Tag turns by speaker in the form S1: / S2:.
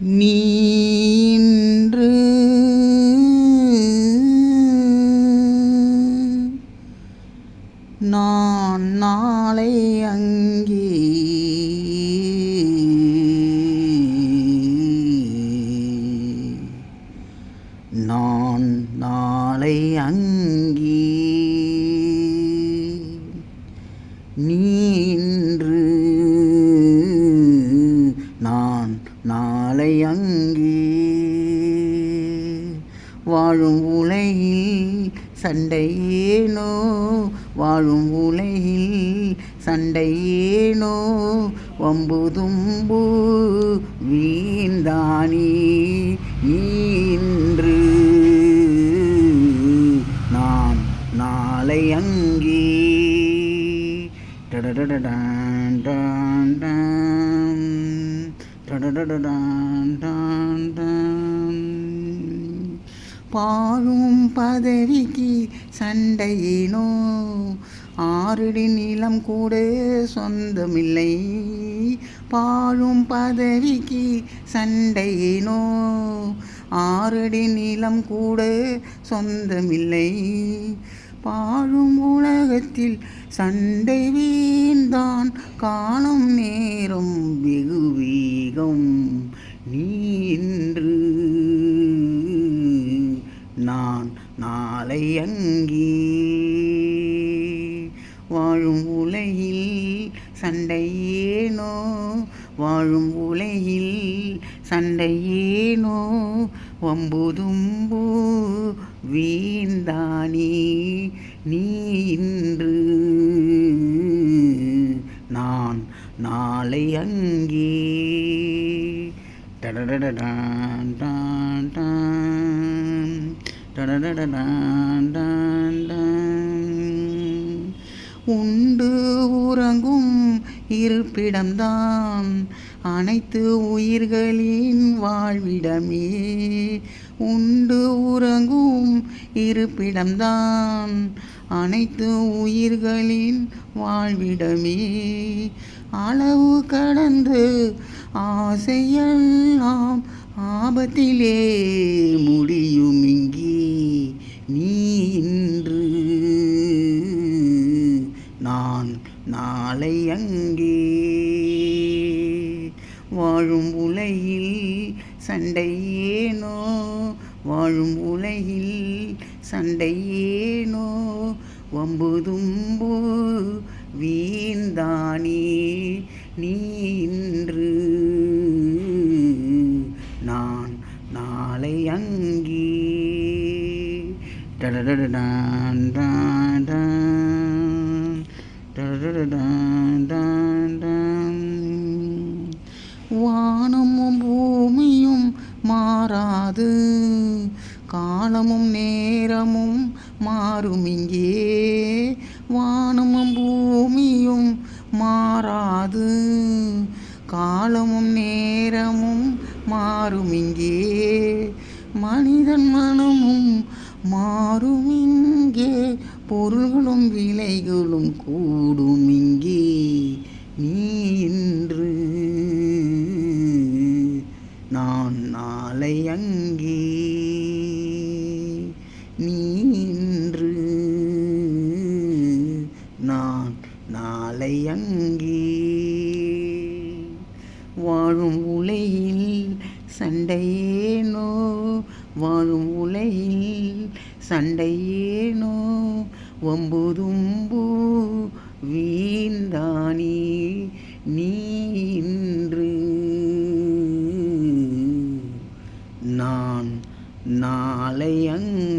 S1: நீன்று. நான் நாளை அங்கே. நான் நாளை அங்கே. நீ வாழும் உலகில் சண்டை ஏனோ வாழும் உலகில் சண்டை ஏனோ வம்பு தும்பு வீந்தானி இன்று. நாம் நாளை அங்கே. டடடடடான் பாழும் பதவிக்கு சண்டையினோ ஆறுடி நிலம் கூட சொந்தமில்லை பாழும் பதவிக்கு சண்டையினோ ஆறுடி நிலம் கூட சொந்தமில்லை பாழும் உலகத்தில் சண்டை வீழ்ந்தான். காலம் நேரம் வெகு வேகம். நீ இன்று நான் நாளை அங்கே வாழும் உலகில் சண்டையேனோ வாழும் உலகில் சண்டையேனோ? ஏனோ வம்புதும்பு வீந்தானே நீ இன்று நான் நாளை அங்கே. டடடடடான் டான் டான். டான் டான். உண்டு உறங்கும் இருப்பிடம்தான். அனைத்து உயிர்களின் வாழ்விடமே உண்டு உறங்கும் இருப்பிடம்தான். அனைத்து உயிர்களின் வாழ்விடமே அளவு கடந்து ஆசையெல்லாம் ஆபத்திலே முடியும் இங்கே. நீ இன்று நாளை அங்கே வாழும் உலகில் சண்டை ஏனோ வாழும் உலகில் சண்டை ஏனோ வம்பு தும்பு வீந்தானே நீ இன்று நான் நாளை அங்கே டடடடான் வானமும் பூமியும் மாறாது காலமும் நேரமும் மாறும் இங்கே வானமும் பூமியும் மாறாது காலமும் நேரமும் மாறும் இங்கே மனிதன் மனமும் மாறும் இங்கே பொருள்களும் விலைகளும் கூடும் இங்கே நீ இன்று நான் நாளை அங்கே நீ இன்று நான் நாளை அங்கே. வாழும் உலையில் சண்டையேனோ வாழும் உலையில் சண்டையேனோ வம்புதும்பு வீந்தானி நீ இன்று. நான் நாளை அங்கு